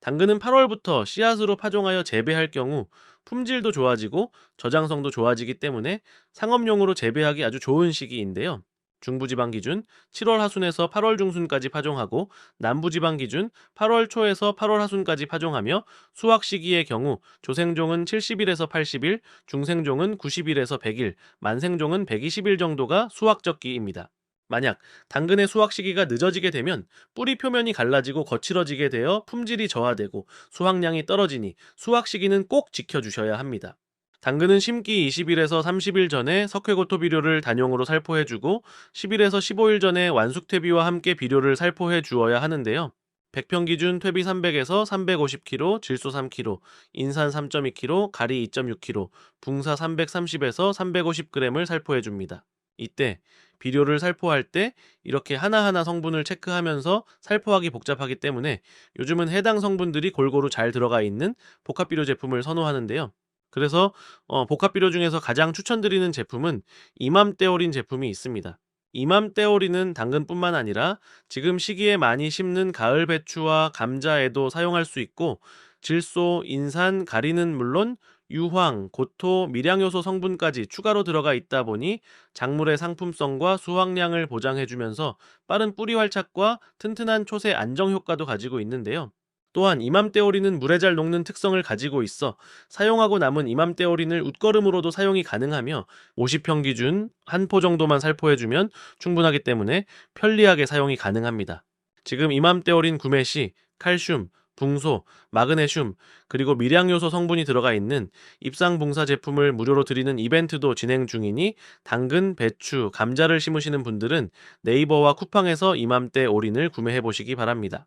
당근은 8월부터 씨앗으로 파종하여 재배할 경우 품질도 좋아지고 저장성도 좋아지기 때문에 상업용으로 재배하기 아주 좋은 시기인데요. 중부지방 기준 7월 하순에서 8월 중순까지 파종하고 남부지방 기준 8월 초에서 8월 하순까지 파종하며 수확 시기의 경우 조생종은 70일에서 80일, 중생종은 90일에서 100일, 만생종은 120일 정도가 수확 적기입니다. 만약 당근의 수확 시기가 늦어지게 되면 뿌리 표면이 갈라지고 거칠어지게 되어 품질이 저하되고 수확량이 떨어지니 수확 시기는 꼭 지켜주셔야 합니다. 당근은 심기 20일에서 30일 전에 석회고토 비료를 단용으로 살포해주고 10일에서 15일 전에 완숙 퇴비와 함께 비료를 살포해 주어야 하는데요. 100평 기준 퇴비 300에서 350kg, 질소 3kg, 인산 3.2kg, 가리 2.6kg, 붕사 330에서 350g을 살포해 줍니다. 이때 비료를 살포할 때 이렇게 하나하나 성분을 체크하면서 살포하기 복잡하기 때문에 요즘은 해당 성분들이 골고루 잘 들어가 있는 복합비료 제품을 선호하는데요. 그래서 어, 복합비료 중에서 가장 추천드리는 제품은 이맘때오린 제품이 있습니다. 이맘때오린은 당근뿐만 아니라 지금 시기에 많이 심는 가을 배추와 감자에도 사용할 수 있고 질소, 인산, 가리는 물론 유황, 고토, 미량요소 성분까지 추가로 들어가 있다 보니 작물의 상품성과 수확량을 보장해주면서 빠른 뿌리 활착과 튼튼한 촉의 안정 효과도 가지고 있는데요. 또한 이맘때오리는 물에 잘 녹는 특성을 가지고 있어 사용하고 남은 이맘때오린을 웃거름으로도 사용이 가능하며 50평 기준 한 포 정도만 살포해주면 충분하기 때문에 편리하게 사용이 가능합니다. 지금 이맘때오린 구매 시 칼슘, 붕소, 마그네슘, 그리고 미량요소 성분이 들어가 있는 입상봉사 제품을 무료로 드리는 이벤트도 진행 중이니 당근, 배추, 감자를 심으시는 분들은 네이버와 쿠팡에서 이맘때 오린을 구매해 보시기 바랍니다.